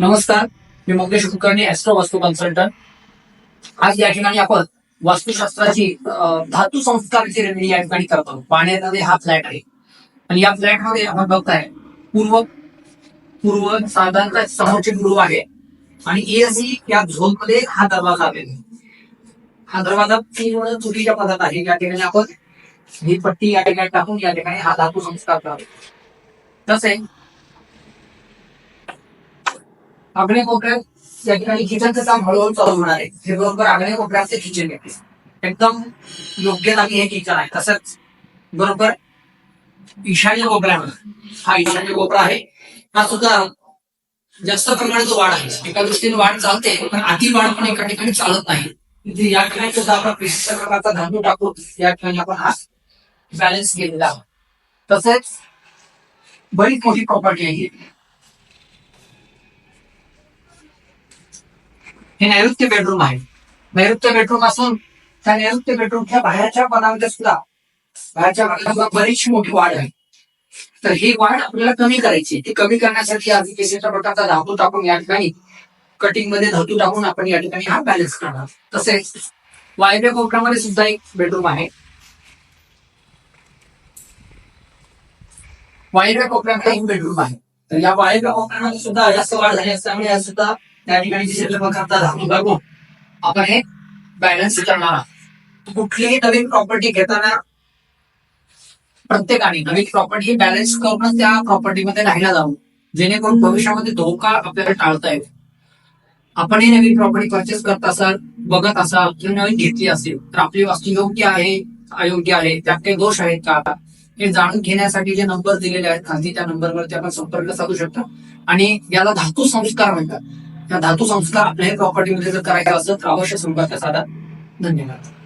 नमस्कार मी Mukesh Kulkarni astro vastu consultant आज या ठिकाणी आपण वास्तुशास्त्राची धातू संस्कारची रेमेडी या ठिकाणी करतो पाण्यामध्ये हा फ्लॅट आहे. आणि या फ्लॅटमध्ये आपण बघताय पूर्व पूर्व साधारणतः समोरचे गृह आहे. आणि एसी या झोनमध्ये हा दरवाजा आलेला आहे. हा दरवाजा पूर्ण चुकीच्या पदात आहे. या ठिकाणी आपण ही पट्टी या ठिकाणी टाकून या ठिकाणी हा धातू संस्कार करतो तसे आग्नेय कोपऱ्यात या ठिकाणी किचनचं काम हळूहळू चालू होणार आहे. हे बरोबर आग्नेय कोपऱ्याचे किचन आहे. एकदम योग्य जागी हे किचन आहे. तसंच बरोबर ईशान्य कोपऱ्यामध्ये हा ईशान्य कोपरा आहे. हा सुद्धा जास्त प्रमाणात वाढ आहे. एका दृष्टीने वाढ चालते पण अति वाढ पण एका ठिकाणी चालत नाही. या ठिकाणी सुद्धा आपण विशिष्ट प्रकारचा धान्य टाकून या ठिकाणी आपण हा बॅलन्स केलेला आहोत. तसेच बरीच मोठी प्रॉपर्टी आहे हे नैऋत्य बेडरूम आहे. नैऋत्य बेडरूम असून त्या नैऋत्य बेडरूमच्या बाहेरच्या पदामध्ये सुद्धा बाहेरच्या भागाला बरीचशी मोठी वाढ आहे. तर ही वाढ आपल्याला कमी करायची ती कमी करण्यासाठी आधी केसेच्या प्रकारचा धातू टाकून या ठिकाणी कटिंगमध्ये धातू टाकून आपण या ठिकाणी हा बॅलन्स करणार. तसेच वायव्य कोपऱ्यामध्ये सुद्धा एक बेडरूम आहे. वायव्य कोपऱ्यामध्ये एक बेडरूम आहे. तर या वायव्य कोपऱ्यामध्ये सुद्धा जास्त वाढ झाली असल्यामुळे या सुद्धा त्या ठिकाणी दिसेल प्रकारचा धातू टाकून आपण हे बॅलन्स करणार आहोत. कुठलीही नवीन प्रॉपर्टी घेताना प्रत्येकाने नवीन प्रॉपर्टी बॅलन्स करून त्या प्रॉपर्टीमध्ये राहायला जावं. जेणेकरून भविष्यामध्ये धोका आपल्याला टाळता येईल. आपण ही नवीन प्रॉपर्टी परचेस करत असाल बघत असाल किंवा नवीन घेतली असेल तर आपली वास्तू योग्य आहे अयोग्य आहे त्यात काही दोष आहेत का? हे जाणून घेण्यासाठी जे नंबर दिलेले आहेत खाली त्या नंबरवरती आपण संपर्क साधू शकता. आणि याला धातू संस्कार म्हणतात. या धातू संस्था आपल्याही प्रॉपर्टीमध्ये जर करायचं असेल तर अवश्य संपर्क साधा. धन्यवाद.